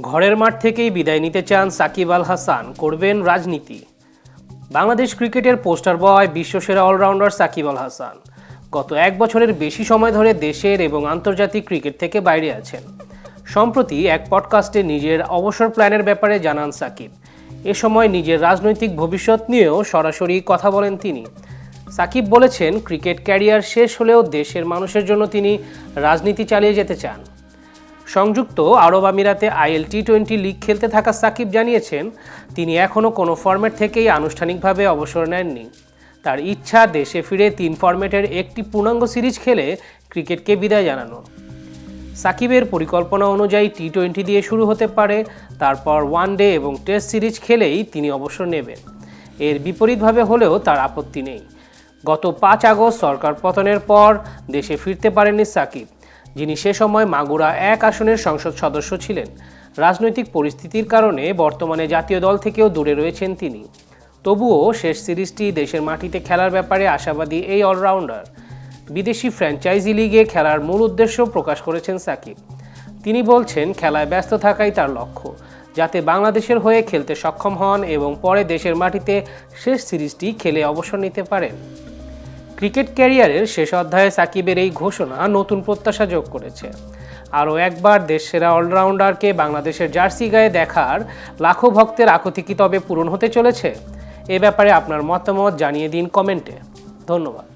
ঘরের মাঠ থেকেই বিদায় নিতে চান সাকিব আল হাসান, করবেন রাজনীতি। বাংলাদেশ ক্রিকেটের পোস্টার বয়, বিশ্বসেরা অলরাউন্ডার সাকিব আল হাসান। গত এক বছরের বেশি সময় ধরে দেশের এবং আন্তর্জাতিক ক্রিকেট থেকে বাইরে আছেন। সম্প্রতি এক পডকাস্টে নিজের অবসর প্ল্যানের ব্যাপারে জানান সাকিব। এ সময় নিজের রাজনৈতিক ভবিষ্যৎ নিয়েও সরাসরি কথা বলেন তিনি। সাকিব বলেছেন, ক্রিকেট ক্যারিয়ার শেষ হলেও দেশের মানুষের জন্য তিনি রাজনীতি চালিয়ে যেতে চান। সংযুক্ত আরব আমিরাতে আইএল টি টোয়েন্টি লিগ খেলতে থাকা সাকিব জানিয়েছেন, তিনি এখনও কোনো ফরম্যাট থেকেই আনুষ্ঠানিকভাবে অবসর নেননি। তার ইচ্ছা দেশে ফিরে তিন ফরম্যাটের একটি পূর্ণাঙ্গ সিরিজ খেলে ক্রিকেটকে বিদায় জানানো। সাকিবের পরিকল্পনা অনুযায়ী টি টোয়েন্টি দিয়ে শুরু হতে পারে, তারপর ওয়ান ডে এবং টেস্ট সিরিজ খেলেই তিনি অবসর নেবেন। এর বিপরীতভাবে হলেও তার আপত্তি নেই। গত পাঁচ আগস্ট সরকার পতনের পর দেশে ফিরতে পারেননি সাকিব। যিনি সে সময় মাগুরা এক আসনের সংসদ সদস্য ছিলেন। রাজনৈতিক পরিস্থিতির কারণে বর্তমানে জাতীয় দল থেকেও দূরে রয়েছেন তিনি। তবুও শেষ সিরিজটি দেশের মাটিতে খেলার ব্যাপারে আশাবাদী এই অলরাউন্ডার। বিদেশি ফ্র্যাঞ্চাইজি লিগে খেলার মূল উদ্দেশ্য প্রকাশ করেছেন সাকিব। তিনি বলছেন, খেলায় ব্যস্ত থাকাই তার লক্ষ্য, যাতে বাংলাদেশের হয়ে খেলতে সক্ষম হন এবং পরে দেশের মাটিতে শেষ সিরিজটি খেলে অবসর নিতে পারেন। ক্রিকেট ক্যারিয়ারের শেষ অধ্যায়ে সাকিবের এই ঘোষণা নতুন প্রত্যাশা যোগ করেছে। আরও একবার দেশসেরা অলরাউন্ডারকে বাংলাদেশের জার্সি গায়ে দেখার লাখো ভক্তের আকুতি কি তবে পূরণ হতে চলেছে? এ ব্যাপারে আপনার মতামত জানিয়ে দিন কমেন্টে। ধন্যবাদ।